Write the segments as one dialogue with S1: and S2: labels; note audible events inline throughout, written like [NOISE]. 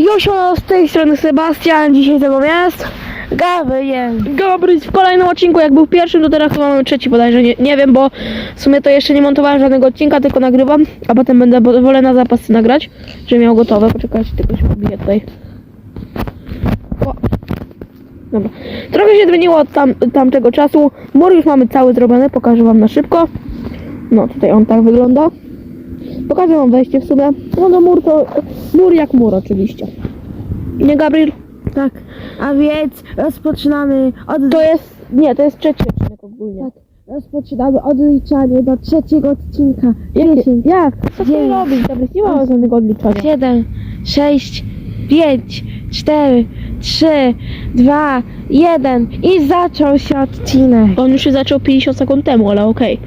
S1: Josio, z tej strony Sebastian, dzisiaj ze mną jest
S2: Gabriel.
S1: Gabryś w kolejnym odcinku, jak był pierwszym, to teraz chyba mamy trzeci bodajże, nie, nie wiem, bo w sumie to jeszcze nie montowałem żadnego odcinka, tylko nagrywam, a potem będę, wolę na zapas nagrać, żeby miał gotowe, poczekajcie, tylko się pobiję tutaj. O. Dobra, trochę się zmieniło od tam, tamtego czasu, mur już mamy cały zrobiony, pokażę wam na szybko. No, tutaj on tak wygląda. Pokażę wam wejście w sumie. No, no mur to, mur jak mur oczywiście. Nie, Gabriel?
S2: Tak, a więc rozpoczynamy od...
S1: To jest, nie, to jest trzeci odcinek ogólnie.
S2: Tak, rozpoczynamy odliczanie do trzeciego odcinka.
S1: Jak?
S2: 10,
S1: Jak? Co ty
S2: dziewięć,
S1: robisz? Gabriel, nie ma żadnego odliczania.
S2: 7, 6, 5, 4, 3, 2, 1 i zaczął się odcinek.
S1: On już się zaczął 50 sekund temu, ale okej.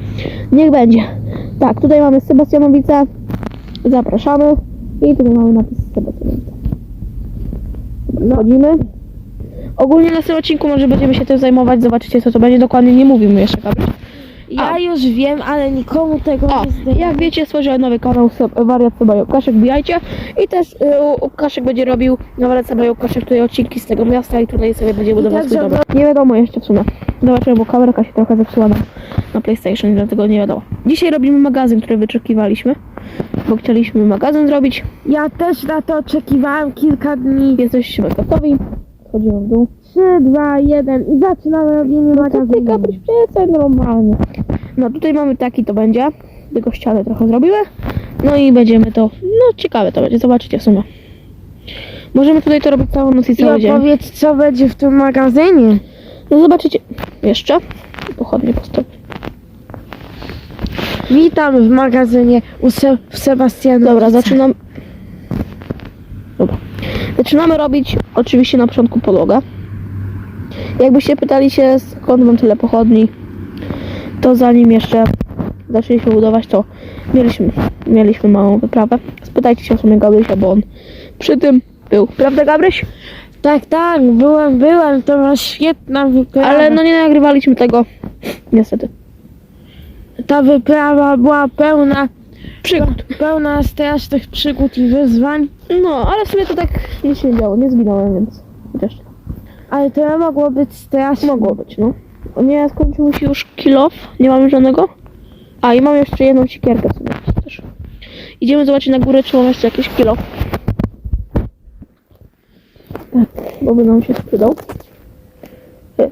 S1: Niech będzie. Tak, tutaj mamy Sebastianowice. Zapraszamy. I tutaj mamy napis Sebastianowice. Wchodzimy. Ogólnie na tym odcinku może będziemy się tym zajmować. Zobaczycie co to będzie. Dokładnie nie mówimy jeszcze, Gabriel.
S2: Ja
S1: A.
S2: już wiem, ale nikomu tego nie zdaję.
S1: jak wiecie, stworzyłem nowy kanał Wariat Sebajo Kaszek, bijajcie. I też y, Kaszek będzie robił na Wariat Sebajo Kaszek tutaj odcinki z tego miasta i tutaj sobie będzie budował swój dom. Nie wiadomo jeszcze w sumie. Zobaczymy, bo kamerka się trochę zepsuła na, na PlayStation, dlatego nie wiadomo. Dzisiaj robimy magazyn, który wyczekiwaliśmy, bo chcieliśmy magazyn zrobić.
S2: Ja też na to oczekiwałem kilka dni.
S1: Jesteśmy gotowi. Wchodzimy w dół.
S2: 3, 2, 1 i zaczynamy robienie
S1: No
S2: magazynu.
S1: Gabryś, przestań normalnie. No tutaj mamy taki, to będzie. Tylko ścianę trochę zrobiły. No i będziemy to, no ciekawe to będzie, zobaczycie w sumie. Możemy tutaj to robić całą noc i
S2: I
S1: cały dzień.
S2: opowiedz, co będzie w tym magazynie.
S1: No zobaczycie. Jeszcze. Pochodnie postawię.
S2: Witam w magazynie u Se w Sebastianu.
S1: Dobra, zaczynam. Dobra. Zaczynamy robić oczywiście na początku podłogę. Jakbyście pytali się skąd mam tyle pochodni, to zanim jeszcze zaczęliśmy budować, to mieliśmy, mieliśmy małą wyprawę. Spytajcie się o sumie Gabrysia, bo on przy tym był. Prawda Gabryś?
S2: Tak, tak, byłem, byłem, to była świetna wyprawa.
S1: Ale no nie nagrywaliśmy tego. Niestety.
S2: Ta wyprawa była pełna,
S1: Przygód.
S2: pełna strasznych przygód i wyzwań,
S1: No, ale w sumie to tak nic się nie działo, nie zginąłem, więc chociaż
S2: ale to mogło być straszne.
S1: Mogło być, no. Nie, skończył się już kilof. Nie mamy żadnego. A, i mam jeszcze jedną siekierkę w sumie też. Idziemy zobaczyć na górę, czy mam jeszcze jakiś kilof. Tak, bo by nam się przydał. Ty.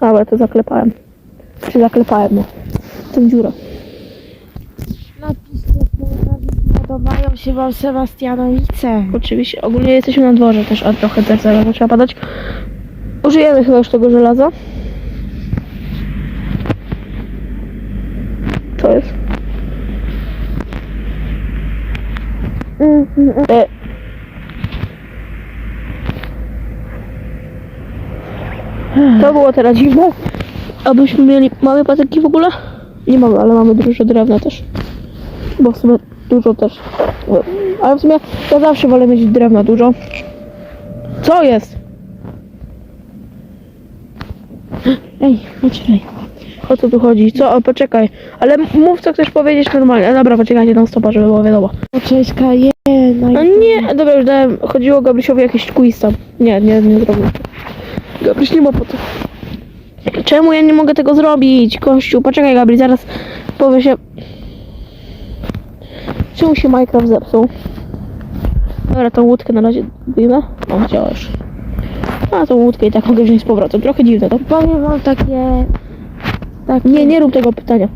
S1: Ale to zaklepałem. Czy zaklepałem, no. Tą dziurę.
S2: Napiszcie podobają się wam Sebastianowice.
S1: Oczywiście. Ogólnie jesteśmy na dworze też, a trochę też zaraz zaczęła padać. Użyjemy chyba już tego żelaza. Co jest? E. To było teraz dziwne. Abyśmy mieli... Mamy patyki w ogóle? Nie mamy, ale mamy dużo drewna też. Bo w sumie dużo też. Ale w sumie ja zawsze wolę mieć drewna dużo. Co jest? Ej, poczekaj. O co tu chodzi? Co? O, poczekaj. Ale mów co chcesz powiedzieć normalnie. A dobra, poczekajcie tam stopa, żeby było wiadomo.
S2: Cześć Kajena.
S1: No nie, dobra, już dałem. Chodziło Gabrysiowi jakiś quiz tam. Nie, nie, nie zrobił. Gabryś nie ma po co. Czemu ja nie mogę tego zrobić? Kościół, poczekaj Gabry, zaraz powie się... Czemu się Minecraft zepsuł? Dobra, tą łódkę na razie wyjmę. O, działa już. A, tą łódkę i tak mogę wziąć z powrotem. Trochę dziwne to.
S2: Powiem wam takie... takie
S1: Nie, nie rób tego pytania.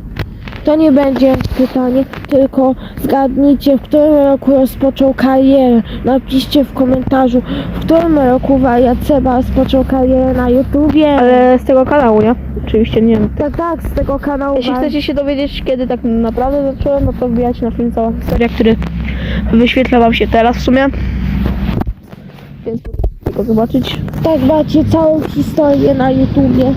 S2: To nie będzie pytanie, tylko zgadnijcie, w którym roku rozpoczął karierę. Napiszcie w komentarzu, w którym roku wariat Seba rozpoczął karierę na YouTubie.
S1: Ale z tego kanału, nie? Oczywiście nie wiem.
S2: Tak, tak, z tego kanału.
S1: Jeśli chcecie się dowiedzieć, kiedy tak naprawdę zacząłem, no to wbijajcie na film cała historia, który wyświetla wam się teraz w sumie. Więc tylko zobaczyć.
S2: Tak, macie całą historię na YouTubie.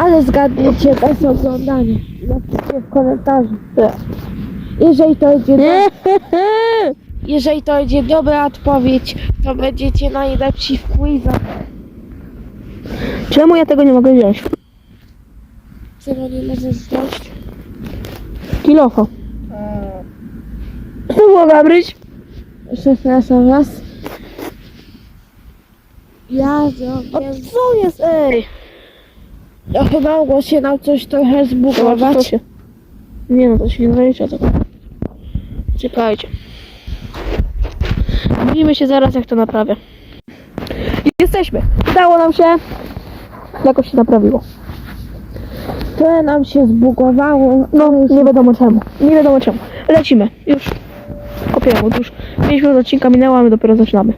S2: Ale zgadnijcie bez oglądania. Napiszcie w komentarzu. Jeżeli to będzie, [LAUGHS] do...
S1: Nie.
S2: jeżeli to będzie dobra odpowiedź, to będziecie najlepsi w quizach.
S1: Czemu ja tego nie mogę wziąć?
S2: Czego nie możesz wziąć?
S1: Kilofa. Co było Gabryś?
S2: Przepraszam was. Ja zrobię...
S1: Co jest, ej?
S2: Ja chyba mogło się nam coś trochę
S1: to
S2: zbugować.
S1: się... Nie no, to się nie zalicza tego. Czekajcie. Widzimy się zaraz, jak to naprawię. Jesteśmy. Udało nam się. Jakoś się naprawiło.
S2: Trochę nam się zbugowało.
S1: No, nie wiadomo czemu. Nie wiadomo czemu. Lecimy. Już. Kopiemy, już 5 minut odcinka minęło, a my dopiero zaczynamy.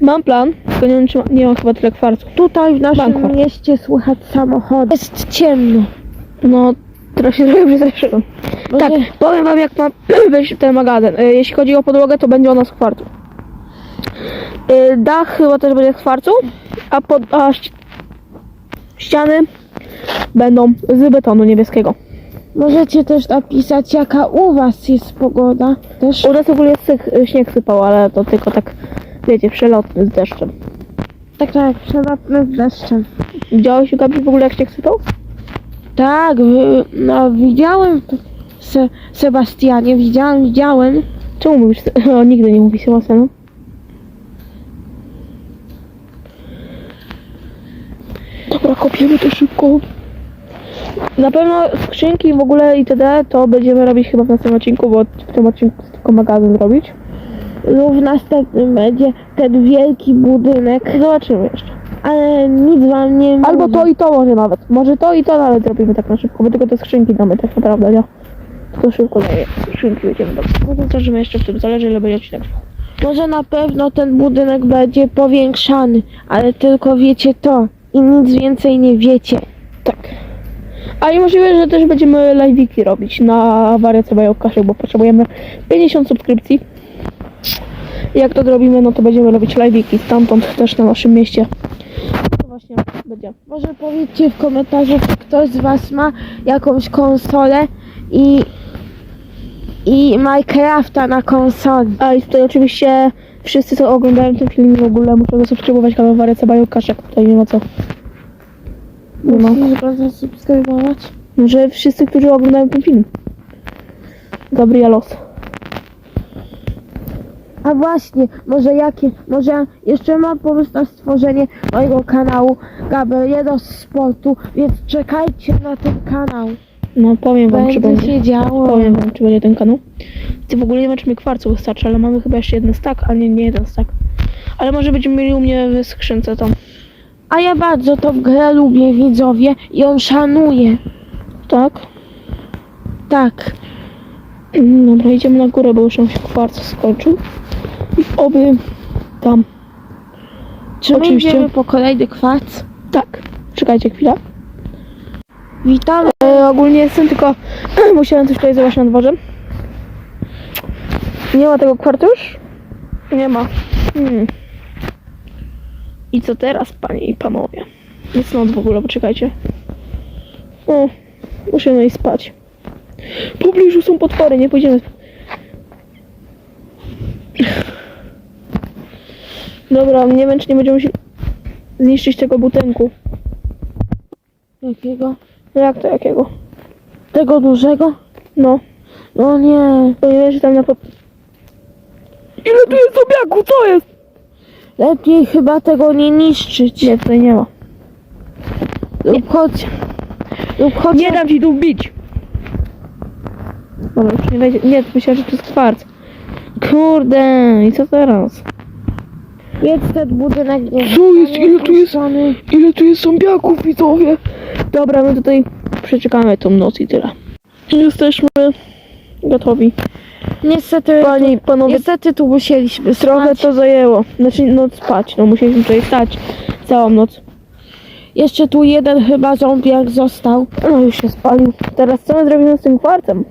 S1: Mam plan, tylko nie wiem, czy ma, nie mam chyba tyle kwarcu.
S2: Tutaj w naszym
S1: Bankwart.
S2: mieście słychać samochody. Jest ciemno.
S1: No, teraz się [LAUGHS] trochę przestraszyłem.
S2: Może-
S1: Tak, powiem wam jak ma [CLEARS THROAT] być ten magazyn. Y, Jeśli chodzi o podłogę, to będzie ona z kwarcu. Y, Dach chyba też będzie z kwarcu, a, pod, a ści- ściany będą z betonu niebieskiego.
S2: Możecie też napisać jaka u was jest pogoda. Też.
S1: U nas w ogóle jest syk- śnieg sypał, ale to tylko tak, wiecie, przelotny z deszczem.
S2: Tak, tak, przelotne z deszczem.
S1: Widziałeś Gabi w ogóle jak śnieg sypał?
S2: Tak, wy- no widziałem Se, Sebastianie, widziałem, widziałem.
S1: Czemu mówisz? [LAUGHS] O, nigdy nie mówi się Sebastianu. Dobra, kopiemy to szybko. Na pewno skrzynki w ogóle itd. to będziemy robić chyba w następnym odcinku, bo w tym odcinku tylko magazyn zrobić.
S2: Lub w następnym będzie ten wielki budynek,
S1: Zobaczymy jeszcze.
S2: ale nic wam nie
S1: Albo to i to może nawet. Może to i to nawet zrobimy tak na szybko, bo tylko te skrzynki damy tak naprawdę, nie? Tylko szybko daję. Skrzynki będziemy dać. Może jeszcze w tym, zależy ile będzie odcinek.
S2: Może na pewno ten budynek będzie powiększany, ale tylko wiecie to i nic więcej nie wiecie.
S1: Tak. A i możliwe, że też będziemy live'iki robić na wariacie Bajokaszek, bo potrzebujemy 50 subskrypcji. Jak to zrobimy, no to będziemy robić live'iki stamtąd też na naszym mieście. To właśnie będzie.
S2: Może powiedzcie w komentarzu, czy ktoś z was ma jakąś konsolę i i Minecrafta na konsoli.
S1: A i tutaj oczywiście wszyscy, co oglądają ten film w ogóle muszą zasubskrybować kanał wariacja Bajokaszek. Tutaj nie ma co. Nie ma.
S2: Musisz go zasubskrybować.
S1: Że wszyscy, którzy oglądają ten film. Gabrielos.
S2: A właśnie, może jakie, może jeszcze mam pomysł na stworzenie mojego kanału Gabriela z Sportu, więc czekajcie na ten kanał.
S1: No powiem wam, czy
S2: Będzie się działo.
S1: Powiem wam, czy będzie ten kanał. Ty w ogóle nie wiem, czy mi kwarcu wystarczy, ale mamy chyba jeszcze jeden stack, a nie, nie jeden stack. Ale może będziemy mieli u mnie w skrzynce tam.
S2: A ja bardzo tą grę lubię, widzowie, i ją szanuję.
S1: Tak?
S2: Tak.
S1: Mm, Dobra, idziemy na górę, bo już nam się kwarc skończył. Oby tam.
S2: Czy my
S1: Oczywiście.
S2: idziemy po kolejny kwarc?
S1: Tak. Czekajcie chwilę.
S2: Witamy.
S1: E, ogólnie jestem tylko... [CLEARS THROAT] Musiałem coś tutaj zobaczyć na dworze. Nie ma tego kwartu już? Nie ma. Hmm. I co teraz, panie i panowie? Jest noc w ogóle, poczekajcie. O, muszę no i spać. W pobliżu są potwory, nie pójdziemy. Dobra, nie wiem, czy nie będziemy musieli zniszczyć tego budynku.
S2: Jakiego?
S1: No jak to jakiego?
S2: Tego dużego?
S1: No.
S2: No nie.
S1: To nie tam na pod... Ile tu jest zombiaku, co jest?
S2: Lepiej chyba tego nie niszczyć.
S1: Nie, tutaj nie ma.
S2: Lub chodź. Lub chodź.
S1: Nie dam ci tu wbić! Dobra, już nie wejdzie. Nie, myślałem, że to jest kwarc. Kurde, i co teraz?
S2: Jedz ten budynek nie
S1: Co jest? Ile tu jest? Ile tu jest zombiaków, widzowie? Dobra, my tutaj przeczekamy tą noc i tyle. Jesteśmy gotowi.
S2: Niestety,
S1: Panie i panowie,
S2: niestety tu musieliśmy
S1: trochę
S2: spać.
S1: to zajęło. Znaczy, noc spać. No, musieliśmy tutaj stać całą noc.
S2: Jeszcze tu jeden chyba zombiak został.
S1: No, już się spalił. Teraz co my zrobimy z tym kwarcem?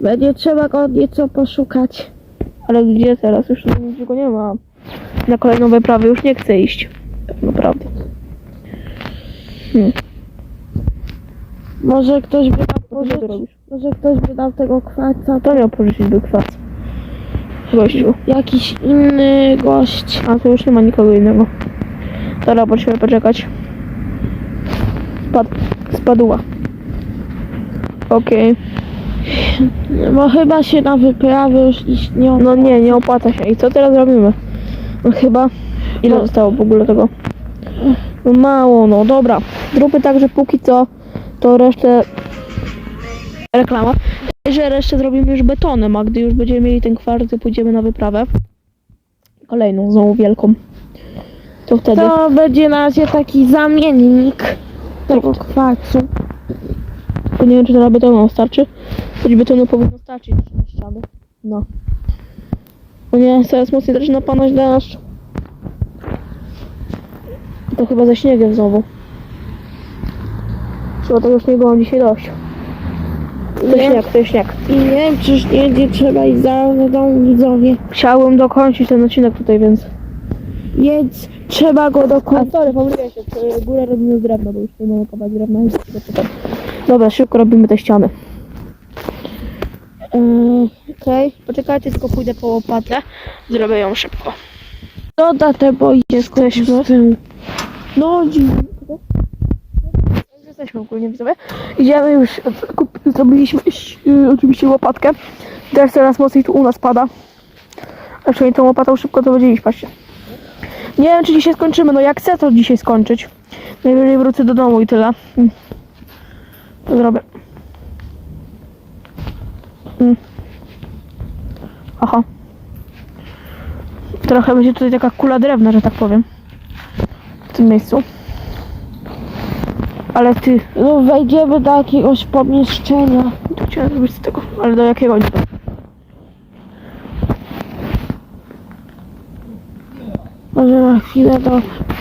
S2: Będzie trzeba go nieco poszukać.
S1: Ale gdzie teraz? Już niczego nie ma. Na kolejną wyprawę już nie chcę iść. Tak naprawdę. Hmm.
S2: Może ktoś by nam pożyczył,
S1: robisz?
S2: może ktoś by dał tego kwarca.
S1: Kto miał pożyczyć był kwarc? Gościu.
S2: Jakiś inny gość.
S1: A tu już nie ma nikogo innego. Dobra, musimy poczekać. Spad... Spadła. Okej.
S2: Bo chyba się na wyprawę już iść nie
S1: No nie, nie opłaca się. I co teraz robimy? Chyba... Ile
S2: No.
S1: zostało w ogóle tego? No mało, no dobra. Zróbmy tak, że póki co to resztę... Reklama. Że resztę zrobimy już betonem, a gdy już będziemy mieli ten kwarty, pójdziemy na wyprawę. Kolejną, znowu wielką. To wtedy...
S2: To będzie na razie taki zamiennik tego kwarcu.
S1: Tylko nie wiem, czy teraz betonu starczy. Choć betonu powinno starczyć na ściany. No. O nie, coraz mocniej zaczyna padać deszcz. To chyba ze śniegiem znowu. Trzeba tego śniegu mam dzisiaj dość. To
S2: Nie.
S1: śnieg, to śnieg.
S2: I nie wiem, czyż nie będzie trzeba iść zaraz do domu widzowie.
S1: Chciałbym dokończyć ten odcinek tutaj, więc...
S2: Więc trzeba go
S1: A
S2: dokończyć.
S1: sorry, pomyliłem się. Górę robimy z drewna, bo już nie mamy kawałek drewna. Dobra, szybko robimy te ściany. Okej, poczekajcie, tylko pójdę po łopatę. Zrobię ją szybko.
S2: Doda te boisko
S1: Jesteśmy.
S2: z tyłu. No dziwnie.
S1: Już Jesteśmy ogólnie widzowie. Idziemy już, kup, zrobiliśmy yy, oczywiście łopatkę. Teraz coraz mocniej tu u nas pada. A przynajmniej tą łopatą szybko to będzie iść, patrzcie. Nie wiem, czy dzisiaj skończymy. No jak chcę to dzisiaj skończyć. Najwyżej wrócę do domu i tyle. Mm. To zrobię. Mm. Aha. Trochę będzie tutaj taka kula drewna, że tak powiem. W tym miejscu. Ale ty,
S2: No wejdziemy do jakiegoś pomieszczenia.
S1: to chciałem zrobić z tego, ale do jakiego nie.
S2: Może na chwilę do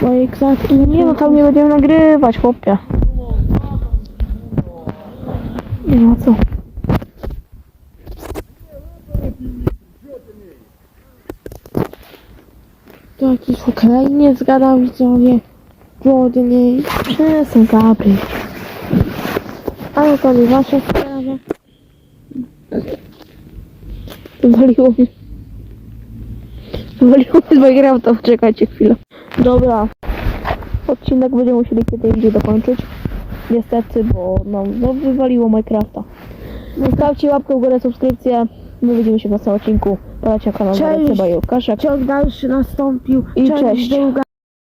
S2: mojej klatki.
S1: Nie no, tam nie będziemy nagrywać, chłopie. Nie ma co.
S2: To jakiś Ukrainiec gadał widzowie. Głodniej.
S1: Przestań Gabry.
S2: Ale to nie wasza sprawa.
S1: Wywaliło mnie. Wywaliło mnie z Minecrafta, czekajcie chwilę. Dobra. Odcinek będziemy musieli kiedy indziej dokończyć. Niestety, bo no, no wywaliło Minecrafta. Zostawcie łapkę w górę, subskrypcję. My widzimy się w następnym odcinku. Polacie kanał
S2: Cześć.
S1: Seba i Łukaszek.
S2: Ciąg dalszy nastąpił.
S1: I cześć.
S2: Druga.